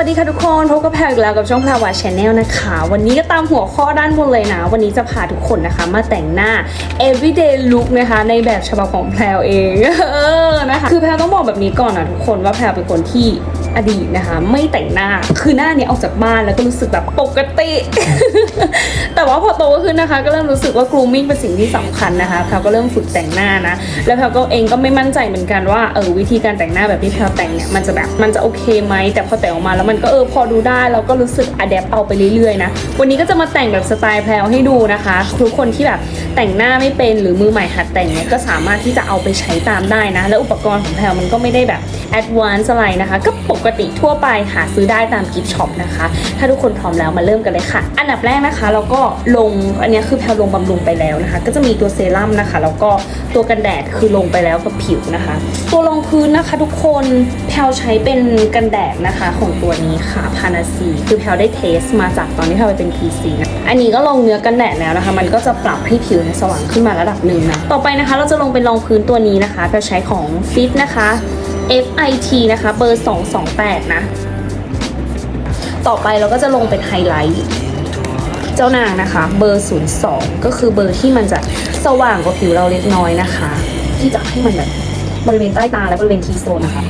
วัสดีค่ะทุกคนพบกับแพรอีกแล้วกับช่องแพรวาชแนลนะคะ วันนี้ก็ตามหัวข้อด้านบนเลยนะ วันนี้จะพาทุกคนนะคะ มาแต่งหน้า everyday look นะคะ ในแบบฉบับของแพรวเอง เออนะคะ คือแพรต้องบอกแบบนี้ก่อนนะทุกคนว่าแพรเป็นคนที่ อดีตนะคะ ไม่แต่งหน้าคือหน้าเนี้ยออกจากบ้านแล้วก็รู้สึกแบบปกติ แต่ว่าพอโตขึ้นนะคะ ก็เริ่มรู้สึกว่า grooming เป็นสิ่งที่สำคัญนะคะแพรก็เริ่มฝึกแต่งหน้านะ แล้วแพรก็เองก็ไม่มั่นใจเหมือนกันว่าเออวิธีการแต่งหน้าแบบที่แพรแต่งเนี่ยมันจะแบบมันจะโอเคไหมแต่พอแต่งออกมาแล้วมันก็เออพอดูได้แล้วก็รู้สึกอัดแอปเอาไปเรื่อยๆนะวันนี้ก็จะมาแต่งแบบสไตล์แพรให้ดูนะคะทุกคนที่แบบแต่งหน้าไม่เป็นหรือมือใหม่หัดแต่งเนี่ยก็สามารถที่จะเอาไปใช้ตามได้นะ แล้วอุปกรณ์ของแพรมันก็ไม่ได้แบบแอดวานซ์อะไรนะคะก็ปกติทั่วไปหาซื้อได้ตามกิฟช็อปนะคะ ถ้าทุกคนพร้อมแล้วมาเริ่มกันเลยค่ะ อันดับแรกนะคะเราก็ลงอันนี้คือแพรลงบำรุงไปแล้วนะคะ ก็จะมีตัวเซรั่มนะคะ แล้วก็ตัวกันแดดคือลงไปแล้วกับผิวนะคะ ตัวรองพื้นนะคะ ทุกคนแพรใช้เป็นกันแดดนะคะ ของตัวนี้ค่ะพานาซีคือแพรได้เทสมาจากตอนที่แพรไปเป็น PC นะอันนี้ก็ลงเนื้อกันแดดแล้วนะคะ มันก็จะปรับให้ผิวสว่างขึ้นมาระดับหนึ่งนะต่อไปนะคะ เราจะลงเป็นรองพื้นตัวนี้นะคะแพรใช้ของ Fit นะคะ FIT นะคะเบอร์228นะ ต่อไปเราก็จะลงเป็นไฮไลท์เจ้านางนะคะ เบอร์ 02 ก็คือเบอร์ที่มันจะสว่างกว่าผิวเราเล็กน้อยนะคะ ที่จะให้มันแบบบริเวณใต้ตาและบริเวณทีโซนนะคะ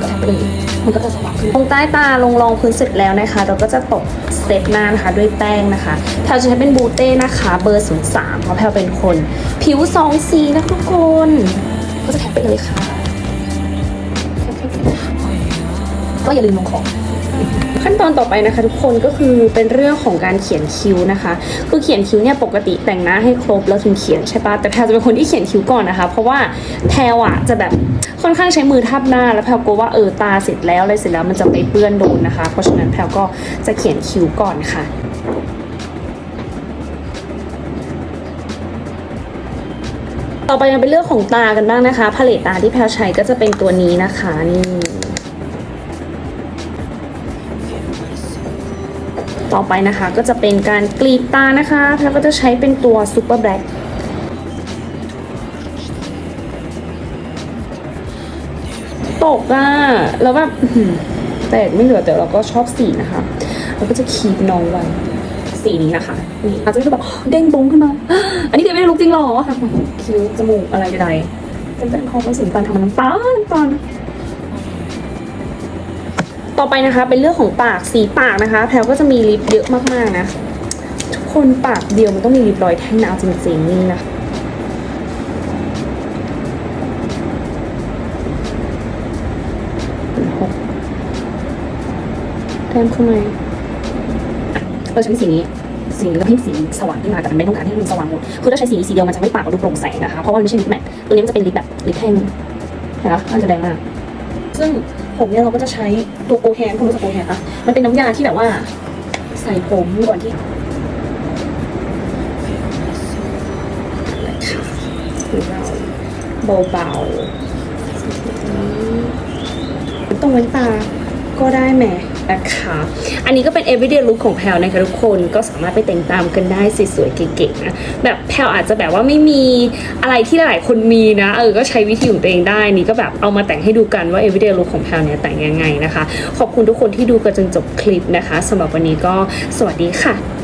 ก็ทำไปเลยมันก็จะสว่างขึ้นตรงใต้ตาลงรองพื้นเสร็จแล้วนะคะ เราก็จะตกสเต็ปหน้านะคะด้วยแป้งนะคะแพลวจะใช้เป็นบูเต้นะคะ เบอร์ 03 เพราะแพลวเป็นคน ผิวสองสีนะทุกคน ก็จะแทบไปเลยค่ะ ก็อย่าลืมลงของขั้นตอนต่อไปนะคะ ทุกคนก็คือเป็นเรื่องของการเขียนคิ้วนะคะ คือเขียนคิ้วเนี่ยปกติแต่งหน้าให้ครบแล้วถึงเขียนใช่ปะแต่แพลจะเป็นคนที่เขียนคิ้วก่อนนะคะ เพราะว่าแพลอะจะแบบค่อนข้างใช้มือทับหน้า แล้วแพลกลัวว่าเออตาเสร็จแล้วอะไรเสร็จแล้วมันจะไปเปื้อนโดนนะคะ เพราะฉะนั้นแพลก็จะเขียนคิ้วก่อนค่ะต่อไปยังเป็นเรื่องของตากันบ้างนะคะพาเลตตาที่แพลใช้ก็จะเป็นตัวนี้นะคะนี่ ต่อไปนะคะก็จะเป็นการกรีดตานะคะแพรก็จะใช้เป็นตัวซูเปอร์แบล็กตกอะแล้วแบบแตกไม่เหลือแต่เราก็ชอบสีนะคะเราก็จะคีบน้องไว้สีนี้นะคะนี่อาจจะรู้สึกแบบเด้งบุ้งขึ้นมา อันนี้เดี๋ยวไม่ได้ลุกจริงหรอคิ้วจมูกอะไรใดๆเป็นแต่คอเป็นสีน้ำตาลทำน้ำตาลน้ำตาล ต่อไปนะคะเป็นเรื่องของปากสีปากนะคะ แพลวก็จะมีลิปเยอะมากๆนะ ทุกคนปากเดียวมันต้องมีลิปรอยแท่งนะเอาจริงๆนี่นะแต้มข้างในเราใช้สีนี้สีนี้ก็เพิ่มสีสว่างขึ้นมาแต่มันไม่ต้องการให้มันสว่างหมดคือถ้าใช้สีนี้สีเดียวมันจะไม่ปากเราดูโปร่งแสงนะคะเพราะว่ามันไม่ใช่ลิปแมทตัวนี้มันจะเป็นลิปแบบลิปแท่งเห็นไหมมันจะแดงมากซึ่ง ผมเนี่ยเราก็จะใช้ตัวโกแฮนคุณรู้จักโกแฮนปะมันเป็นน้ำยาที่แบบว่า ใส่ผมก่อนที่คือเราเบาๆตรงเว้นตาก็ได้แหม นะคะ อันนี้ก็เป็น everyday look ของแพลวนะคะทุกคนก็สามารถไปแต่งตามกันได้สวยๆเก๋ๆนะแบบแพลวอาจจะแบบว่าไม่มีอะไรที่หลายคนมีนะเออก็ใช้วิธีของตัวเองได้นี่ก็แบบเอามาแต่งให้ดูกันว่า everyday look ของแพลวเนี่ยแต่งยังไงนะคะ ขอบคุณทุกคนที่ดูกันจนจบคลิปนะคะสำหรับวันนี้ก็สวัสดีค่ะ